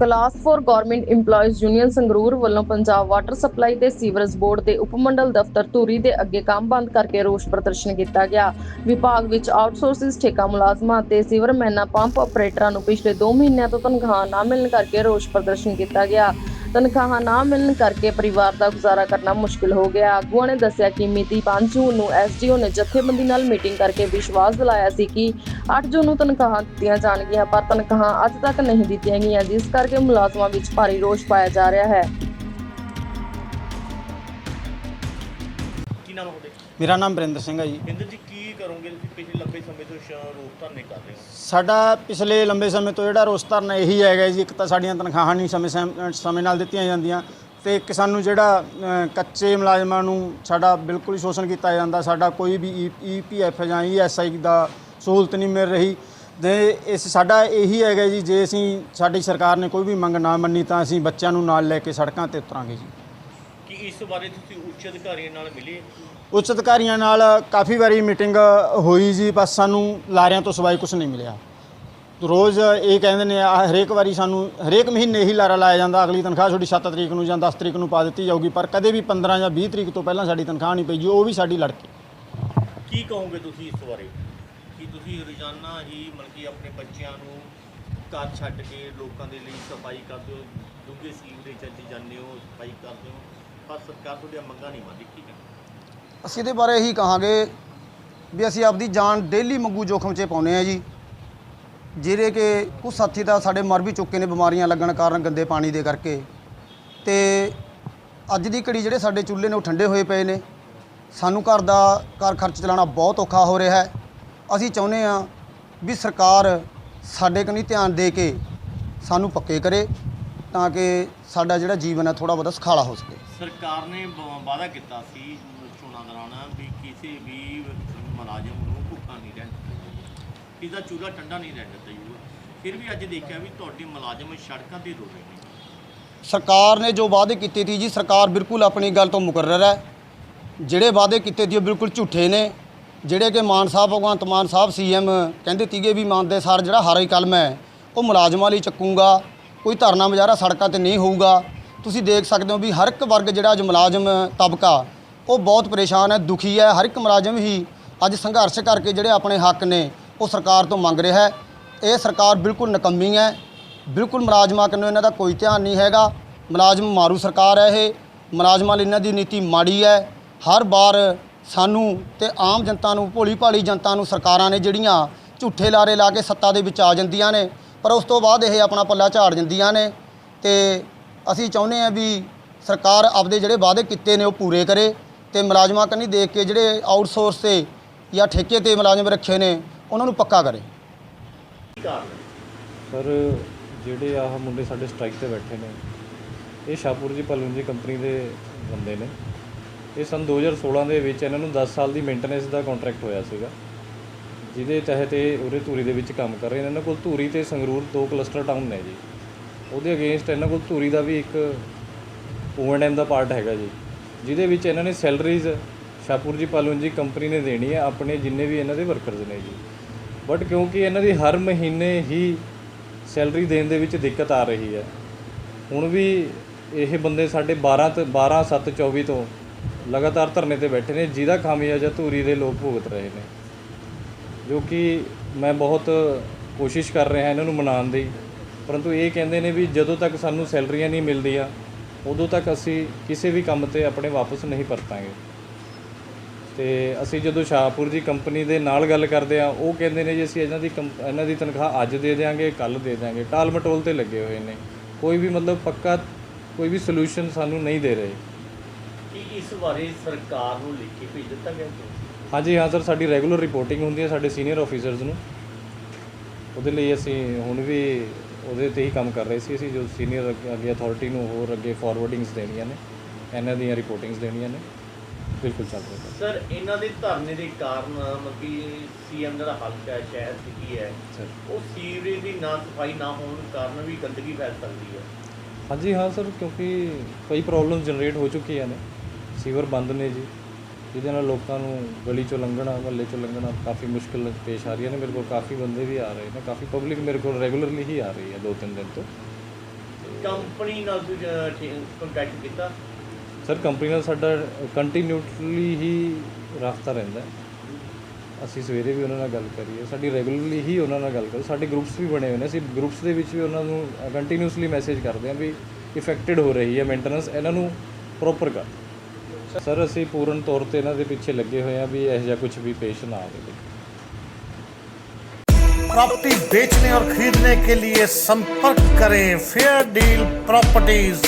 Class 4 government EMPLOYEES union Sangrur ਵੱਲੋਂ Punjab water supply ਤੇ sewerage board ਦੇ ਉਪਮੰਡਲ ਦਫ਼ਤਰ ਧੂਰੀ ਦੇ ਅੱਗੇ ਕੰਮ ਬੰਦ ਕਰਕੇ ਰੋਸ ਪ੍ਰਦਰਸ਼ਨ ਕੀਤਾ ਗਿਆ। ਵਿਭਾਗ ਵਿੱਚ ਆਊਟਸੋਰਸਿਸ ਠੇਕਾ ਮੁਲਾਜ਼ਮਾਂ ਅਤੇ ਸੀਵਰਮੈਨਾਂ ਪੰਪ ਆਪਰੇਟਰਾਂ ਨੂੰ ਪਿਛਲੇ 2 ਮਹੀਨਿਆਂ ਤੋਂ ਤਨਖਾਹ ਨਾ ਮਿਲਣ ਕਰਕੇ ਰੋਸ ਪ੍ਰਦਰਸ਼ਨ ਕੀਤਾ ਗਿਆ। ਤਨਖਾਹਾਂ ਨਾ ਮਿਲਣ ਕਰਕੇ ਪਰਿਵਾਰ ਦਾ ਗੁਜ਼ਾਰਾ ਕਰਨਾ ਮੁਸ਼ਕਿਲ ਹੋ ਗਿਆ। ਆਗੂਆਂ ਨੇ ਦੱਸਿਆ ਕਿ ਮਿਤੀ 5 ਜੂਨ ਨੂੰ ਐਸਡੀਓ ਨੇ ਜਥੇਬੰਦੀ ਨਾਲ ਮੀਟਿੰਗ ਕਰਕੇ ਵਿਸ਼ਵਾਸ ਦਿਲਾਇਆ ਸੀ ਕਿ 8 ਜੂਨ ਨੂੰ ਤਨਖਾਹਾਂ ਦਿੱਤੀਆਂ ਜਾਣਗੀਆਂ, ਪਰ ਤਨਖਾਹਾਂ ਅੱਜ ਤੱਕ ਨਹੀਂ ਦਿੱਤੀਆਂ ਗਈਆਂ, ਜਿਸ ਕਰਕੇ ਮੁਲਾਜ਼ਮਾਂ ਵਿੱਚ ਭਾਰੀ ਰੋਸ ਪਾਇਆ ਜਾ ਰਿਹਾ ਹੈ। ਮੇਰਾ ਨਾਮ ਬਰਿੰਦਰ ਸਿੰਘ ਹੈ ਜੀ। ਇੰਦਰ ਜੀ ਕੀ ਕਰੋਗੇ? ਤੁਸੀਂ ਪਿਛਲੇ ਲੰਬੇ ਸਮੇਂ ਤੋਂ ਸ਼ ਰੋਕ ਧਰਨੇ ਕਰ ਰਹੇ ਹੋ। ਸਾਡਾ ਪਿਛਲੇ ਲੰਬੇ ਸਮੇਂ ਤੋਂ ਜਿਹੜਾ ਰੋਸ ਧਰਨਾ ਇਹੀ ਹੈਗਾ ਜੀ ਇੱਕ ਤਾਂ ਸਾਡੀਆਂ ਤਨਖਾਹਾਂ ਨਹੀਂ ਸਮੇਂ ਸਮ- ਸਮੇਂ ਨਾਲ ਦਿੱਤੀਆਂ ਜਾਂਦੀਆਂ ਤੇ ਇੱਕ ਸਾਨੂੰ ਜਿਹੜਾ ਅ, ਕੱਚੇ ਮੁਲਾਜ਼ਮਾਂ ਨੂੰ ਸਾਡਾ ਬਿਲਕੁਲ ਹੀ ਸ਼ੋਸ਼ਣ ਕੀਤਾ ਜਾਂਦਾ ਸਾਡਾ ਕੋਈ ਵੀ ਈਪੀਐਫ ਜਾਂ ਈਐਸਆਈ ਦਾ ਸਹੂਲਤ ਨਹੀਂ ਮਿਲ ਰਹੀ। ਤੇ ਇਸ ਸਾਡਾ ਇਹੀ ਹੈਗਾ ਜੀ ਜੇ ਅਸੀਂ ਸਾਡੀ ਸਰਕਾਰ ਨੇ ਕੋਈ ਵੀ ਮੰਗ ਨਾ ਮੰਨੀ ਤਾਂ ਅਸੀਂ ਬੱਚਿਆਂ ਨੂੰ ਨਾਲ ਲੈ ਕੇ ਸੜਕਾਂ ਤੇ ਉਤਰਾਂਗੇ ਜੀ। ਕਿ ਇਸ ਬਾਰੇ ਤੁਸੀਂ ਉੱਚ ਅਧਿਕਾਰੀਆਂ ਨਾਲ ਮਿਲੇ? ਉੱਚ ਅਧਿਕਾਰੀਆਂ ਨਾਲ ਕਾਫੀ ਵਾਰੀ ਮੀਟਿੰਗ ਹੋਈ ਜੀ ਬਸ ਸਾਨੂੰ ਲਾਰਿਆਂ ਤੋਂ ਸਿਵਾਏ ਕੁਝ ਨਹੀਂ ਮਿਲਿਆ। ਰੋਜ਼ ਇਹ ਕਹਿੰਦੇ ਨੇ ਆ ਹਰੇਕ ਵਾਰੀ ਸਾਨੂੰ, ਹਰੇਕ ਮਹੀਨੇ ਹੀ ਲਾਰਾ ਲਾਇਆ ਜਾਂਦਾ, ਅਗਲੀ ਤਨਖਾਹ ਤੁਹਾਡੀ 7 ਤਰੀਕ ਨੂੰ ਜਾਂ 10 ਤਰੀਕ ਨੂੰ ਪਾ ਦਿੱਤੀ ਜਾਊਗੀ, ਪਰ ਕਦੇ ਵੀ 15 ਜਾਂ 20 ਤਰੀਕ ਤੋਂ ਪਹਿਲਾਂ ਸਾਡੀ ਤਨਖਾਹ ਨਹੀਂ ਪਈ ਜੀ, ਉਹ ਵੀ ਸਾਡੀ ਲੜਕੀ। ਕੀ ਕਹੋਗੇ ਤੁਸੀਂ ਇਸ ਬਾਰੇ? ਕਿ ਤੁਸੀਂ ਰੋਜ਼ਾਨਾ ਹੀ ਮਤਲਬ ਆਪਣੇ ਬੱਚਿਆਂ ਨੂੰ ਘਰ ਛੱਡ ਕੇ ਲੋਕਾਂ ਦੇ ਲਈ ਸਫ਼ਾਈ ਕਰਦੇ ਹੋ, ਡੂੰਘੇ ਸੀਵਰੇਜ ਚ ਜਾਂਦੇ ਹੋ, ਸਫ਼ਾਈ ਕਰਦੇ ਹੋ, ਪਰ ਸਰਕਾਰ ਤੁਹਾਡੀਆਂ ਮੰਗਾਂ ਨਹੀਂ ਮੰਨਦੀ ਠੀਕ ਹੈ ਅਸੀਂ ਇਹਦੇ ਬਾਰੇ ਇਹੀ ਕਹਾਂਗੇ ਵੀ ਅਸੀਂ ਆਪਦੀ ਜਾਨ ਡੇਲੀ ਮੰਗੂ ਜੋਖਮ 'ਚ ਪਾਉਂਦੇ ਆ ਜੀ। ਜਿਹੜੇ ਕਿ ਕੁਝ ਸਾਥੀ ਤਾਂ ਸਾਡੇ ਮਰ ਵੀ ਚੁੱਕੇ ਨੇ ਬਿਮਾਰੀਆਂ ਲੱਗਣ ਕਾਰਨ ਗੰਦੇ ਪਾਣੀ ਦੇ ਕਰਕੇ। ਤੇ ਅੱਜ ਦੀ ਘੜੀ ਜਿਹੜੇ ਸਾਡੇ ਚੁੱਲ੍ਹੇ ਨੇ ਉਹ ਠੰਡੇ ਹੋਏ ਪਏ ਨੇ। ਸਾਨੂੰ ਘਰ ਦਾ ਘਰ ਖਰਚ ਚਲਾਉਣਾ ਬਹੁਤ ਔਖਾ ਹੋ ਰਿਹਾ ਹੈ। ਅਸੀਂ ਚਾਹੁੰਦੇ ਆ ਵੀ ਸਰਕਾਰ ਸਾਡੇ ਕਨੀ ਧਿਆਨ ਦੇ ਕੇ ਸਾਨੂੰ ਪੱਕੇ ਕਰੇ ਤਾਂ ਕਿ ਸਾਡਾ ਜਿਹੜਾ ਜੀਵਨ ਹੈ ਥੋੜਾ ਬਹੁਤਾ ਸੁਖਾਲਾ ਹੋ ਸਕੇ। ਸਰਕਾਰ ਨੇ ਵਾਅਦਾ ਕੀਤਾ ਸੀ ਚੋਣਾਂ ਦੌਰਾਨ ਵੀ ਕਿਸੇ ਵੀ ਮੁਲਾਜ਼ਮ ਨੂੰ ਭੁੱਖਾ ਨਹੀਂ ਰਹਿਣ ਦਿੱਤਾ ਇਹਦਾ ਚੂਲਾ ਠੰਡਾ ਨਹੀਂ ਰਹਿਣ ਦਿੱਤਾ ਜਾਊਗਾ। ਫਿਰ ਵੀ ਅੱਜ ਦੇਖਿਆ ਵੀ ਤੁਹਾਡੇ ਮੁਲਾਜ਼ਮ ਸੜਕਾਂ ਤੇ ਰੋ ਰਹੇ ਨੇ। ਸਰਕਾਰ ਨੇ ਜੋ ਵਾਅਦੇ ਕੀਤੇ ਸੀ ਜੀ, ਸਰਕਾਰ ਬਿਲਕੁਲ ਆਪਣੀ ਗੱਲ ਤੋਂ ਮੁਕਰਰ ਹੈ। ਜਿਹੜੇ ਵਾਅਦੇ ਕੀਤੇ ਸੀ ਉਹ ਬਿਲਕੁਲ ਝੂਠੇ ਨੇ। ਜਿਹੜੇ ਕਿ ਮਾਨ ਸਾਹਿਬ, ਭਗਵੰਤ ਮਾਨ ਸਾਹਿਬ ਸੀਐਮ ਕਹਿੰਦੇ ਸੀਗੇ ਵੀ ਮੰਨਦੇ ਸਾਰ ਜਿਹੜਾ ਹਰ ਹੀ ਕਲਮ ਹੈ, ਉਹ ਮੁਲਾਜ਼ਮਾਂ ਲਈ ਚੱਕੂਗਾ। ਕੋਈ ਧਰਨਾ ਮੁਜ਼ਾਹਰਾ ਸੜਕਾਂ ਤੇ ਨਹੀਂ ਹੋਊਗਾ। ਤੁਸੀਂ ਦੇਖ ਸਕਦੇ ਹੋ ਵੀ ਹਰ ਇੱਕ ਵਰਗ ਜਿਹੜਾ ਅੱਜ ਮੁਲਾਜ਼ਮ ਤਬਕਾ ਉਹ ਬਹੁਤ ਪਰੇਸ਼ਾਨ ਹੈ, ਦੁਖੀ ਹੈ। ਹਰ ਇੱਕ ਮੁਲਾਜ਼ਮ ਹੀ ਅੱਜ ਸੰਘਰਸ਼ ਕਰਕੇ ਜਿਹੜੇ ਆਪਣੇ ਹੱਕ ਨੇ, ਉਹ ਸਰਕਾਰ ਤੋਂ ਮੰਗ ਰਿਹਾ ਹੈ। ਇਹ ਸਰਕਾਰ ਬਿਲਕੁਲ ਨਕੰਮੀ ਹੈ। ਬਿਲਕੁਲ ਮੁਲਾਜ਼ਮਾਂ ਕੰਨੋਂ ਇਹਨਾਂ ਦਾ ਕੋਈ ਧਿਆਨ ਨਹੀਂ ਹੈਗਾ। ਮੁਲਾਜ਼ਮ ਮਾਰੂ ਸਰਕਾਰ ਹੈ ਇਹ। ਮੁਲਾਜ਼ਮਾਂ ਲਈ ਇਹਨਾਂ ਦੀ ਨੀਤੀ ਮਾੜੀ ਹੈ। ਹਰ ਵਾਰ ਸਾਨੂੰ ਤੇ ਆਮ ਜਨਤਾ ਨੂੰ ਭੋਲੀ ਭਾਲੀ ਜਨਤਾ ਨੂੰ ਸਰਕਾਰਾਂ ਨੇ ਜਿਹੜੀਆਂ ਝੂਠੇ ਲਾਰੇ ਲਾ ਕੇ ਸੱਤਾ ਦੇ ਵਿੱਚ ਆ ਜਾਂਦੀਆਂ ਨੇ, ਪਰ ਉਸ ਤੋਂ ਬਾਅਦ ਇਹ ਆਪਣਾ ਪੱਲਾ ਝਾੜ ਜਾਂਦੀਆਂ ਨੇ ਤੇ ਅਸੀਂ ਚਾਹੁੰਦੇ ਹਾਂ ਵੀ ਸਰਕਾਰ ਆਪਦੇ ਜਿਹੜੇ ਵਾਅਦੇ ਕੀਤੇ ਨੇ ਉਹ ਪੂਰੇ ਕਰੇ। ਤੇ ਮੁਲਾਜ਼ਮਾਂ ਕੰਨੀ ਦੇਖ ਕੇ ਜਿਹੜੇ ਆਊਟਸੋਰਸ ਤੇ ਜਾਂ ਠੇਕੇ ਤੇ ਮੁਲਾਜ਼ਮ ਰੱਖੇ ਨੇ, ਉਹਨਾਂ ਨੂੰ ਪੱਕਾ ਕਰੇ। ਸਰ, ਜਿਹੜੇ ਆਹ ਮੁੰਡੇ ਸਾਡੇ ਸਟ੍ਰਾਈਕ ਤੇ ਬੈਠੇ ਨੇ, ਇਹ ਸ਼ਾਹਪੁਰ ਜੀ ਪਲਵਨ ਜੀ ਕੰਪਨੀ ਦੇ ਬੰਦੇ ਨੇ। ਇਹ ਸਨ 2016 ਦੇ ਵਿੱਚ ਇਹਨਾਂ ਨੂੰ 10 ਸਾਲ ਦੀ ਮੇਨਟੇਨੈਂਸ ਦਾ ਕੰਟਰੈਕਟ ਹੋਇਆ ਸੀਗਾ, ਜਿਹਦੇ ਤਹਿਤ ਇਹ ਉਰੇ ਧੂਰੀ ਦੇ ਵਿੱਚ ਕੰਮ ਕਰ ਰਹੇ ਨੇ। ਇਹਨਾਂ ਕੋਲ ਧੂਰੀ ਤੇ ਸੰਗਰੂਰ ਦੋ ਕਲਸਟਰ ਟਾਊਨ ਨੇ ਜੀ। ਉਹਦੇ ਅਗੇਂਸਟ ਇਹਨਾਂ ਕੋਲ ਧੂਰੀ ਦਾ ਵੀ ਇੱਕ ਓਐਨਐਮ ਦਾ ਪਾਰਟ ਹੈਗਾ ਜੀ। ਜਿਹਦੇ ਵਿੱਚ ਇਹਨਾਂ ਨੇ ਸੈਲਰੀਜ਼ ਸ਼ਾਹਪੁਰ ਜੀ ਪਲਵਨ ਜੀ ਕੰਪਨੀ ਨੇ ਦੇਣੀ ਹੈ, ਆਪਣੇ ਜਿੰਨੇ ਵੀ ਇਹਨਾਂ ਦੇ ਵਰਕਰਸ ਨੇ ਜੀ। ਬਟ ਕਿਉਂਕਿ ਇਹਨਾਂ ਦੀ ਹਰ ਮਹੀਨੇ ਹੀ ਸੈਲਰੀ ਦੇਣ ਦੇ ਵਿੱਚ ਦਿੱਕਤ ਆ ਰਹੀ ਹੈ। ਹੁਣ ਵੀ ਇਹ ਬੰਦੇ ਸਾਡੇ 12 ਤੇ 12 7 24 ਤੋਂ ਲਗਾਤਾਰ ਧਰਨੇ ਤੇ ਬੈਠੇ ਨੇ, ਜਿਹਦਾ ਖਾਮਿਆਜਾ ਧੂਰੀ ਦੇ ਲੋਕ ਭੁਗਤ ਰਹੇ ਨੇ। ਜੋ ਕਿ ਮੈਂ ਬਹੁਤ ਕੋਸ਼ਿਸ਼ ਕਰ ਰਿਹਾ ਇਹਨਾਂ ਨੂੰ ਮਨਾਉਣ ਦੀ, ਪਰੰਤੂ ਇਹ ਕਹਿੰਦੇ ਨੇ ਵੀ ਜਦੋਂ ਤੱਕ ਸਾਨੂੰ ਸੈਲਰੀਆਂ ਨਹੀਂ ਮਿਲਦੀਆਂ ਉਦੋਂ ਤੱਕ ਅਸੀਂ ਕਿਸੇ ਵੀ ਕੰਮ ਤੇ ਆਪਣੇ ਵਾਪਸ ਨਹੀਂ ਪਰਤਾਂਗੇ। ਤੇ ਅਸੀਂ ਜਦੋਂ ਸ਼ਾਹਪੁਰ ਜੀ ਕੰਪਨੀ ਦੇ ਨਾਲ ਗੱਲ ਕਰਦੇ ਆ ਉਹ ਕਹਿੰਦੇ ਨੇ ਜੀ ਅਸੀਂ ਇਹਨਾਂ ਦੀ ਇਹਨਾਂ ਦੀ ਤਨਖਾਹ ਅੱਜ ਦੇ ਦੇਵਾਂਗੇ ਕੱਲ ਦੇ ਦੇਵਾਂਗੇ ਟਾਲ ਮਟੋਲ ਤੇ ਲੱਗੇ ਹੋਏ ਨੇ। ਕੋਈ ਵੀ ਮਤਲਬ ਪੱਕਾ ਕੋਈ ਵੀ ਸੋਲੂਸ਼ਨ ਸਾਨੂੰ ਨਹੀਂ ਦੇ ਰਹੇ। ਕਿ ਇਸ ਬਾਰੇ ਸਰਕਾਰ ਨੂੰ ਲਿਖ ਕੇ ਭੇਜ ਦਿੱਤਾ ਗਿਆ ਹਾਂਜੀ ਹਾਂ ਸਰ ਸਾਡੀ ਰੈਗੂਲਰ ਰਿਪੋਰਟਿੰਗ ਹੁੰਦੀ ਹੈ ਸਾਡੇ ਸੀਨੀਅਰ ਆਫੀਸਰਸ ਨੂੰ। ਉਹਦੇ ਲਈ ਅਸੀਂ ਹੁਣ ਵੀ ਉਹਦੇ ਤੇ ਹੀ ਕੰਮ ਕਰ ਰਹੇ ਸੀ ਅਸੀਂ ਜੋ ਸੀਨੀਅਰ ਅੱਗੇ ਅਥਾਰਟੀ ਨੂੰ ਹੋਰ ਅੱਗੇ ਫਾਰਵਰਡਿੰਗਸ ਦੇਣੀਆਂ ਨੇ ਇਹਨਾਂ ਦੀਆਂ ਰਿਪੋਰਟਿੰਗਸ ਦੇਣੀਆਂ ਨੇ ਬਿਲਕੁਲ ਚੱਲ ਰਿਹਾ ਸਰ ਇਹਨਾਂ ਦੇ ਧਰਨੇ ਦੇ ਕਾਰਨ ਮਤਲਬ ਕਿ ਸੀਐਮ ਦਾ ਹਲਕਾ ਹੈ ਸ਼ਹਿਰ ਸਿਟੀ ਹੈ ਸਰ। ਉਹ ਸੀਵਰੇਜ ਦੀ ਨਾ ਸਫ਼ਾਈ ਨਾ ਹੋਣ ਕਾਰਨ ਵੀ ਗੰਦਗੀ ਫੈਲ ਸਕਦੀ ਹੈ। ਹਾਂਜੀ ਹਾਂ ਸਰ ਕਿਉਂਕਿ ਕਈ ਪ੍ਰੋਬਲਮਸ ਜਨਰੇਟ ਹੋ ਚੁੱਕੀਆਂ ਨੇ। ਸੀਵਰ ਬੰਦ ਨੇ ਜੀ। ਜਿਹਦੇ ਨਾਲ ਲੋਕਾਂ ਨੂੰ ਗਲੀ ਚੋਂ ਲੰਘਣਾ ਮਹੱਲੇ ਚੋਂ ਲੰਘਣਾ ਕਾਫੀ ਮੁਸ਼ਕਿਲ ਪੇਸ਼ ਆ ਰਹੀਆਂ ਨੇ। ਮੇਰੇ ਕੋਲ ਕਾਫੀ ਬੰਦੇ ਵੀ ਆ ਰਹੇ ਨੇ। ਕਾਫੀ ਪਬਲਿਕ ਮੇਰੇ ਕੋਲ ਰੈਗੂਲਰਲੀ ਹੀ ਆ ਰਹੀ ਹੈ ਦੋ ਤਿੰਨ ਦਿਨ ਤੋਂ। ਕੰਪਨੀ ਨਾਲ ਤੁਸੀਂ ਕੰਟੈਕਟ ਕੀਤਾ? ਸਰ ਕੰਪਨੀ ਨਾਲ ਸਾਡਾ ਕੰਟੀਨਿਊਟਲੀ ਹੀ ਰਾਬਤਾ ਰਹਿੰਦਾ। ਹੈ। ਅਸੀਂ ਸਵੇਰੇ ਵੀ ਉਹਨਾਂ ਨਾਲ ਗੱਲ ਕਰੀਏ। ਸਾਡੀ ਰੈਗੂਲਰਲੀ ਹੀ ਉਹਨਾਂ ਨਾਲ ਗੱਲ ਕਰੋ ਸਾਡੇ ਗਰੁੱਪਸ ਵੀ ਬਣੇ ਹੋਏ ਨੇ। ਅਸੀਂ ਗਰੁੱਪਸ ਦੇ ਵਿੱਚ ਵੀ ਉਹਨਾਂ ਨੂੰ ਕੰਟੀਨਿਊਸਲੀ ਮੈਸੇਜ ਕਰਦੇ ਹਾਂ ਵੀ ਇਫੈਕਟਡ ਹੋ ਰਹੀ ਹੈ ਮੇਨਟੇਨੈਂਸ ਇਹਨਾਂ ਨੂੰ ਪ੍ਰੋਪਰ ਕਰ। ਸਰ ਅਸੀਂ ਪੂਰਨ ਤੌਰ ਤੇ ਇਹਨਾਂ ਦੇ ਪਿੱਛੇ ਲੱਗੇ ਹੋਏ ਹਾਂ ਵੀ ਇਹੋ ਜਿਹਾ ਕੁਝ ਵੀ ਪੇਸ਼ ਨਾ ਆਵੇ प्रॉपर्टी बेचने और खरीदने के लिए संपर्क करें फेयर डील प्रॉपर्टीज